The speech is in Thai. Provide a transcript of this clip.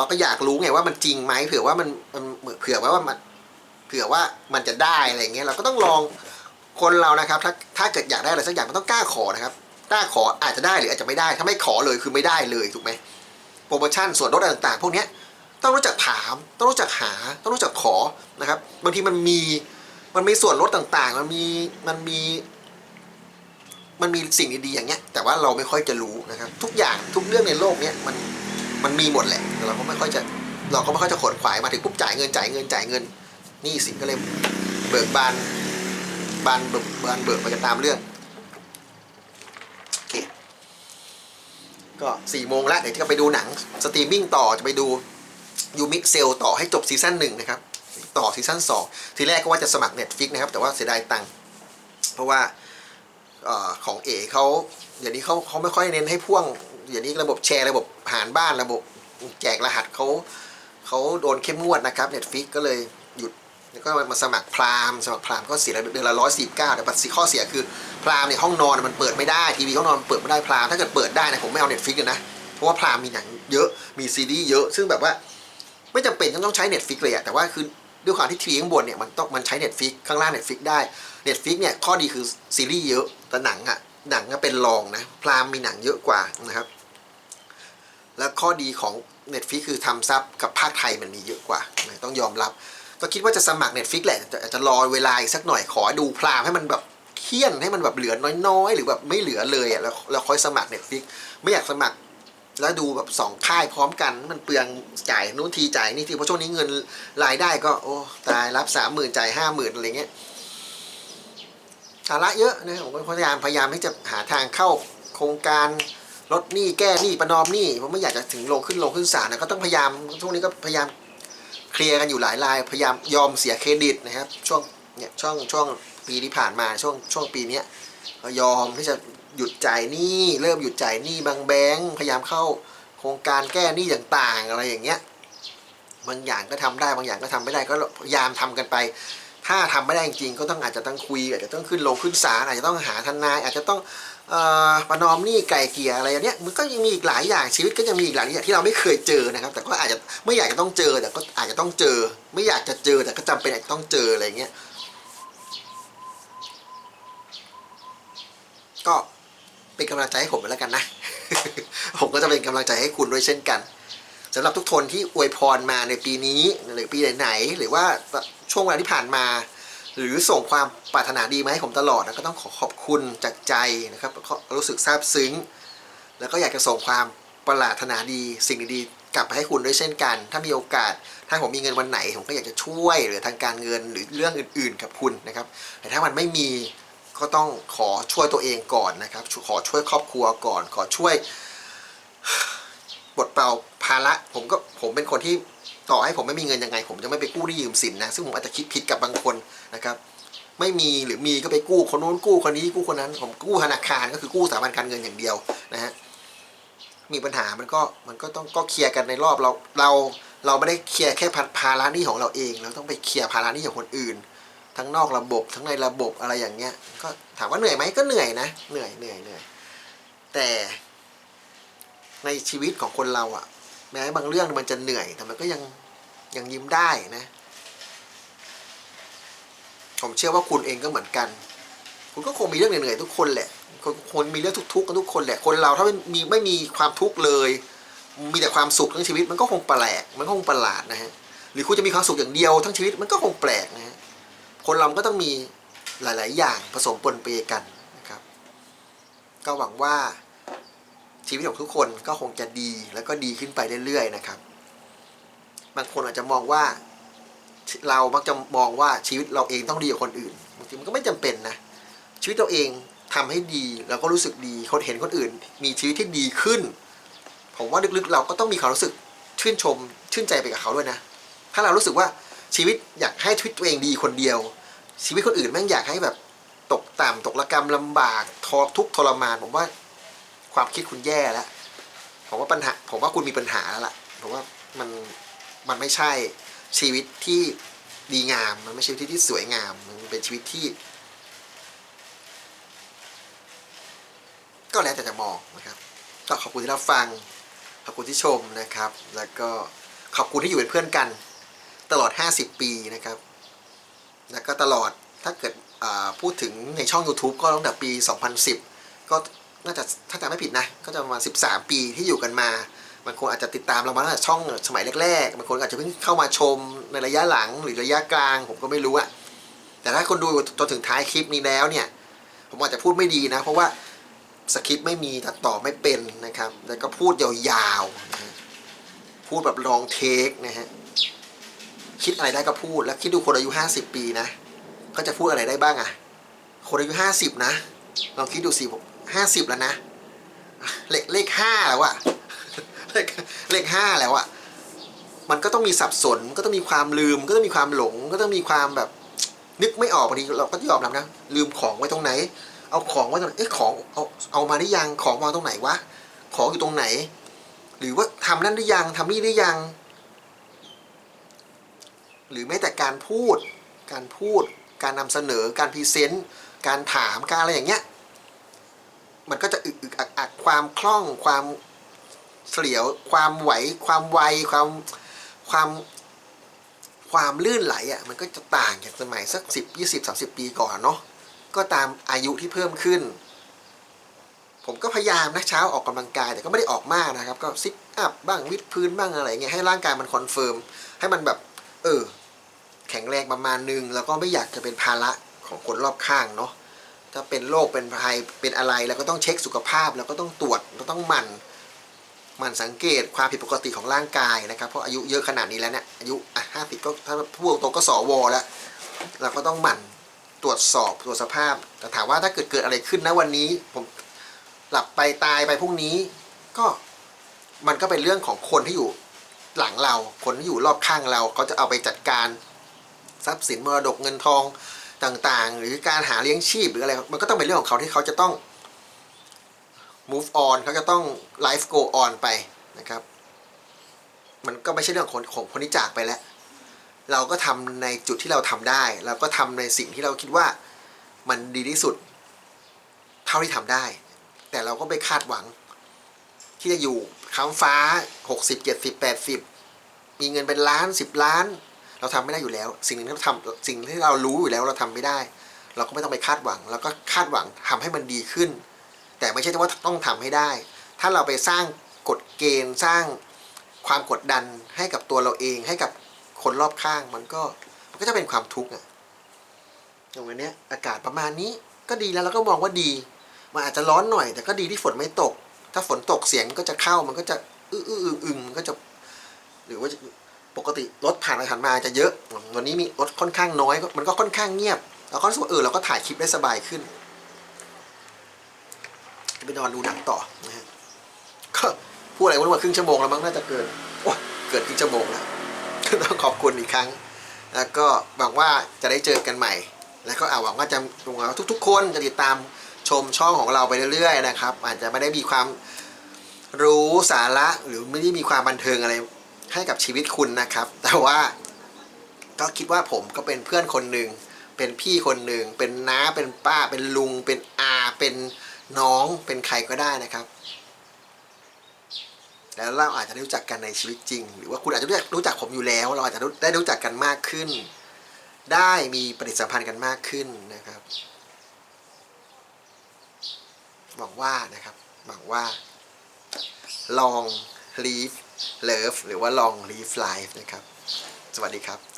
เราก็อยากรู้ไงว่ามันจริงไหมเผื่อว่ามันมันเผื่อว่ามันเผื่อว่ามันจะได้อะไรเงี้ยเราก็ต้องลองคนเรานะครับ ถ้าถ้าเกิดอยากได้อะไรสักอย่างมันต้องกล้าขอนะครับกล้าขออาจจะได้หรืออาจจะไม่ได้ ถ้าไม่ขอเลยคือไม่ได้เลยถูกไหมโปรโมชั่นส่วนลดอะไรต่างๆ พวกเนี้ยต้องรู้จักถาม ต้องรู้จักหา ต้องรู้จักขอนะครับ บางทีมันมีมันมีส่วนลดต่างๆ มันมีมันมี มันมีสิ่งดีๆอย่างเงี้ย แต่ว่าเราไม่ค่อยจะรู้นะครับ ทุกอย่างทุกเรื่องในโลกเนี้ยมัน มันมีหมดแหละแต่เราก็ไม่ค่อยจะเราก็ไม่ค่อยจะขนขวายมาถึงปุ๊บจ่ายเงินจ่ายเงินจ่ายเงินนี่สินก็เลยเบิกบานบานเบิกบานเบิกไปกันตามเรื่องโอเคก็สี่โมงแล้วเดี๋ยวจะไปดูหนังสตรีมมิ่งต่อจะไปดูยูมิกเซลต่อให้จบซีซั่นหนึ่งนะครับต่อซีซั่นสองทีแรกก็ว่าจะสมัคร Netflix นะครับ แต่ว่าเสียดายตังค์เพราะว่าออของเอเขาเดี๋ยวนี้เขาเขาไม่ค่อยเน้นให้พ่วงเดี๋ยวนี้ระบบแชร์ระบบ หารบ้านระบบแจกรหัสเขาเขาโดนเข้มงวดนะครับ Netflix ก็เลยหยุดแล้วก็มาสมัครพรามสมัครพรามก็เสียเดือนละร้อยสิบเก้าแต่ปัจจุข้อเสียคือพรามเนี่ยห้องนอนมันเปิดไม่ได้ทีวีห้องนอนเปิดไม่ได้พรามถ้าเกิดเปิดได้นะผมไม่เอา Netflix เลยนะเพราะว่าพรามมีหนังเยอะมีซีรีส์เยอะ ซึ่งแบบว่าไม่จำเป็นต้องใช้ Netflix เลยอะแต่ว่าคือด้วยความที่ทีวีข้างบนเนี่ยมันต้องมันใช้ Netflix ข้างล่าง Netflix ได้ Netflix เนี่ยข้อดีคือซีรีส์เยอะแต่หนังอะหนังก็เป็นรองนะพรามมีหนังเยอะกว่านะครับ แล้วข้อดีของ Netflix คือทำซับกับภาคไทยมันมีเยอะกว่าต้องยอมรับ ก็คิดว่าจะสมัคร Netflix แหละอาจจะรอเวลาอีกสักหน่อยขอดูพรามให้มันแบบเคี่ยนให้มันแบบเหลือน้อยๆ หรือแบบไม่เหลือเลยอะแล้วแล้วค่อยสมัคร Netflix ไม่อยากสมัคร แล้วดูแบบสองค่ายพร้อมกันมันเปลืองจ่ายนู้นทีจ่ายนี่ทีเพราะช่วงนี้เงินรายได้ก็โอ้ตายรับสามหมื่นจ่ายห้าหมื่นอะไรเงี้ยภาระเยอะนะผมก็พยายามพยายามที่จะหาทางเข้าโครงการ ลดหนี้แก้หนี้ประนอมหนี้ผมไม่อยากจะถึงลงขึ้นลงขึ้นศาลนะก็ต้องพยายามช่วงนี้ก็พยายามเคลียร์กันอยู่หลายราย พยายามยอมเสียเครดิตนะครับ ช่วงเนี่ยช่วงช่วงปีที่ผ่านมาช่วงช่วงปีนี้ยก็ยอมที่จะหยุดจ่ายหนี้เริ่มหยุดจ่ายหนี้บางแบงค์พยายามเข้าโครงการแก้หนี้ต่างๆ อะไรอย่างเงี้ยบางอย่างก็ทำได้บางอย่างก็ทำไม่ได้ก็พยายามทำกันไป ถ้าทำไม่ได้จริงก็ต้องอาจจะต้องคุยอาจจะต้องขึ้นลงขึ้นศาลอาจจะต้องหาทนาย อาจจะต้องอประนอมหนี้ไก่เกลี่ยอะไรอย่างเนี้ยมันก็ยังมีอีกหลายอย่างชีวิตก็ยังมีอีกหลายอย่างที่เราไม่เคยเจอนะครับ แต่ก็อาจจะไม่อยากจะต้องเจอแต่ก็อาจจะต้องเจอ ไม่อยากจะเจอแต่ก็จำเป็นอาจจะต้องเจออะไรอย่างเงี้ยก็เป็นกำลังใจให้ผมไปแล้วกันนะ ผมก็จะเป็นกำลังใจให้คุณด้วยเช่นกันสำหรับทุกคนที่อวยพรมาในปีนี้หรือปีไหนๆหรือว่า ช่วงเวลาที่ผ่านมา หรือส่งความปรารถนาดีมาให้ผมตลอดนะก็ต้องขอขอบคุณจากใจนะครับก็รู้สึกซาบซึ้ง แล้วก็อยากจะส่งความปรารถนาดี สิ่งดีๆกลับไปให้คุณด้วยเช่นกัน ถ้ามีโอกาส ถ้าผมมีเงินวันไหน ผมก็อยากจะช่วยหรือทางการเงินหรือเรื่องอื่น ๆ กับคุณนะครับ แต่ถ้ามันไม่มีก็ต้องขอช่วยตัวเองก่อนนะครับ ขอช่วยครอบครัวก่อน ขอช่วยบทเป่าภาระผมก็ผมเป็นคนที่ ต่อให้ผมไม่มีเงินยังไง ผมจะไม่ไปกู้หนี้ยืมสินนะซึ่งผมอาจจะคิดผิดกับบางคนนะครับ ไม่มีหรือมีก็ไปกู้คนนู้นกู้คนนี้กู้คนนั้นผมกู้ธนาคารก็คือกู้สถาบันการเงินอย่างเดียวนะฮะมีปัญหามันก็มันก็ต้องก็เคลียร์กันในรอบเราเราเราไม่ได้เคลียร์แค่ภาระหนี้ของเราเองเราต้องไปเคลียร์ภาระหนี้ของคนอื่น ทั้งนอกระบบทั้งในระบบอะไรอย่างเงี้ย ก็ถามว่าเหนื่อยไหมก็เหนื่อยนะ เหนื่อยเหนื่อยเหนื่อยแต่ในชีวิตของคนเราอะ แม้บางเรื่องมันจะเหนื่อย แต่มันก็ยังยังยิ้มได้นะ ผมเชื่อว่าคุณเองก็เหมือนกัน คุณก็คงมีเรื่องเหนื่อยๆทุกคนแหละคนคนมีเรื่องทุกข์ๆกันทุกคนแหละ คนเราถ้าไม่มีไม่มีความทุกข์เลย มีแต่ความสุขทั้งชีวิตมันก็คงแปลก มันก็คงประหลาดนะฮะ หรือคุณจะมีความสุขอย่างเดียวทั้งชีวิตมันก็คงแปลกนะฮะ คนเราก็ต้องมีหลาย ๆ อย่างผสมปนเปกันนะครับ ก็หวังว่า ชีวิตของทุกคนก็คงจะดีแล้วก็ดีขึ้นไปเรื่อยๆนะครับ บางคนอาจจะมองว่า เรามักจะมองว่าชีวิตเราเองต้องดีกว่าคนอื่นบางทีมันก็ไม่จำเป็นนะชีวิตเราเองทำให้ดีเราก็รู้สึกดีคนเห็นคนอื่น มีชีวิตที่ดีขึ้น ผมว่าลึกๆ เราก็ต้องมีความรู้สึกชื่นชม ชื่นใจไปกับเขาด้วยนะ ถ้าเรารู้สึกว่าชีวิตอยากให้ชีวิตตัวเองดีคนเดียว ชีวิตคนอื่นแม่งอยากให้แบบตกต่ำตกระกรรมลำบากทอทุกทรมานผมว่า ความคิดคุณแย่แล้วผมว่าปัญหา ผมว่าคุณมีปัญหาแล้วล่ะผมว่ามันมันไม่ใช่ชีวิตที่ดีงาม มันไม่ใช่ชีวิตที่สวยงาม มันเป็นชีวิตที่ ก็แล้วแต่จะมองนะครับก็ขอบคุณที่รับฟัง ขอบคุณที่ชมนะครับ แล้วก็ขอบคุณที่อยู่เป็นเพื่อนกัน ตลอด 50 ปีนะครับ แล้วก็ตลอดถ้าเกิดพูดถึงในช่อง YouTube ก็ตั้งแต่ปี 2010 ก็ น่าจะถ้าจำไม่ผิดนะ ก็จะประมาณ 13 ปีที่อยู่กันมาบางคนอาจจะติดตามเรามาตั้งแต่ช่องสมัยแรกๆบางคนอาจจะเพิ่งเข้ามาชมในระยะหลังหรือระยะกลาง ผมก็ไม่รู้อะแต่ถ้าคนดูจนถึงท้ายคลิปนี้แล้วเนี่ย ผมอาจจะพูดไม่ดีนะ เพราะว่าสคริปต์ไม่มีตัดต่อไม่เป็นนะครับ แล้วก็พูดยาวๆ พูดแบบลองเทคนะฮะคิดอะไรได้ก็พูดแล้วคิดดูคนอายุห้าสิบปีนะ ก็จะพูดอะไรได้บ้างอะคนอายุห้าสิบนะลองคิดดูสิผม ห้าสิบแล้วนะ เลขเลขห้าแล้วอะเลขเลขห้าแล้วอะมันก็ต้องมีสับสนก็ต้องมีความลืม ก็ต้องมีความหลง ก็ต้องมีความแบบ นึกไม่ออกบางทีเราก็ยอมรับนะ ลืมของไว้ตรงไหน เอาของไว้ตรงไหนเอ๊ะของเอาเอามาได้ยังของวางตรงไหนวะของอยู่ตรงไหน หรือว่าทำนั่นได้ยังทำนี่ได้ยัง หรือแม้แต่การพูด การพูด การนำเสนอการพรีเซนต์การถามการอะไรอย่างเงี้ย มันก็จะอึกอึกอักอักความคล่องความเฉลียว ความไหว ความไวความความความลื่นไหลอะมันก็จะต่างจากสมัยสักสิบยี่สิบสามสิบปีก่อนเนาะก็ตามอายุที่เพิ่มขึ้น ผมก็พยายามนะเช้าออกกำลังกายแต่ก็ไม่ได้ออกมากนะครับ ก็ซิทอัพบ้างวิดพื้นบ้างอะไรเงี้ยให้ร่างกายมันคอนเฟิร์มให้มันแบบ เออ แข็งแรงประมาณนึง แล้วก็ไม่อยากจะเป็นภาระของคนรอบข้างเนาะ ถ้าเป็นโรคเป็นภัยเป็นอะไรเราก็ต้องเช็คสุขภาพแล้วก็ต้องตรวจเราต้องหมั่นหมั่นสังเกตความผิดปกติของร่างกายนะครับ เพราะอายุเยอะขนาดนี้แล้วเนี่ยอายุอะห้าสิบก็ถ้าพูดตรงก็สวแล้ว เราก็ต้องหมั่นตรวจสอบตรวจสภาพ แต่ถามว่าถ้าเกิดเกิดอะไรขึ้นนะวันนี้ ผมหลับไปตายไปพรุ่งนี้ ก็มันก็เป็นเรื่องของคนที่อยู่หลังเรา คนที่อยู่รอบข้างเราเขาจะเอาไปจัดการทรัพย์สินมรดกเงินทอง ต่างๆ หรือการหาเลี้ยงชีพหรืออะไร มันก็ต้องเป็นเรื่องของเขาที่เขาจะต้อง move on เขาจะต้อง life go on ไปนะครับ มันก็ไม่ใช่เรื่องของคนของคนที่จากไปแล้ว เราก็ทำในจุดที่เราทำได้ เราก็ทำในสิ่งที่เราคิดว่ามันดีที่สุด เท่าที่ทำได้ แต่เราก็ไม่คาดหวัง ที่จะอยู่ค้ำฟ้าหกสิบเจ็ดสิบแปดสิบมีเงินเป็นล้านสิบล้าน เราทำไม่ได้อยู่แล้ว สิ่งหนึ่งที่เราทำสิ่งที่เรารู้อยู่แล้วเราทำไม่ได้ เราก็ไม่ต้องไปคาดหวังเราก็คาดหวังทำให้มันดีขึ้น แต่ไม่ใช่ว่าต้องทำให้ได้ ถ้าเราไปสร้างกฎเกณฑ์สร้างความกดดันให้กับตัวเราเองให้กับคนรอบข้าง มันก็มันก็จะเป็นความทุกข์อะอย่างวันนี้อากาศประมาณนี้ก็ดีแล้วเราก็มองว่าดี มันอาจจะร้อนหน่อย แต่ก็ดีที่ฝนไม่ตก ถ้าฝนตกเสียงมันก็จะเข้ามันก็จะอื้ออื้ออึงอึงมันก็จะ หรือว่า ปกติรถผ่านไปผ่านมาจะเยอะ วันนี้มีรถค่อนข้างน้อย มันก็ค่อนข้างเงียบเราก็รู้สึกเออเราก็ถ่ายคลิปได้สบายขึ้นไปนอนดูหนังต่อนะฮะก็พูดอะไรวันว่าครึ่งชั่วโมงแล้วมั้งน่าจะเกินโอ้เกินครึ่งชั่วโมงแล้วต้องขอบคุณอีกครั้ง แล้วก็หวังว่าจะได้เจอกันใหม่ แล้วก็อาหวังว่าจะหวังว่าทุก ๆ คนจะติดตามชมช่องของเราไปเรื่อยๆนะครับ อาจจะไม่ได้มีความรู้สาระหรือไม่ได้มีความบันเทิงอะไร ให้กับชีวิตคุณนะครับ แต่ว่าก็คิดว่าผมก็เป็นเพื่อนคนหนึ่งเป็นพี่คนหนึ่งเป็นน้าเป็นป้า เป็นลุง เป็นอาเป็นน้องเป็นใครก็ได้นะครับ แล้วเราอาจจะได้รู้จักกันในชีวิตจริง หรือว่าคุณอาจจะรู้จักรู้จักผมอยู่แล้ว เราอาจจะได้รู้จักกันมากขึ้น ได้มีปฏิสัมพันธ์กันมากขึ้นนะครับหวังว่านะครับหวังว่าลอง Love หรือว่าลอง live life นะครับ สวัสดีครับ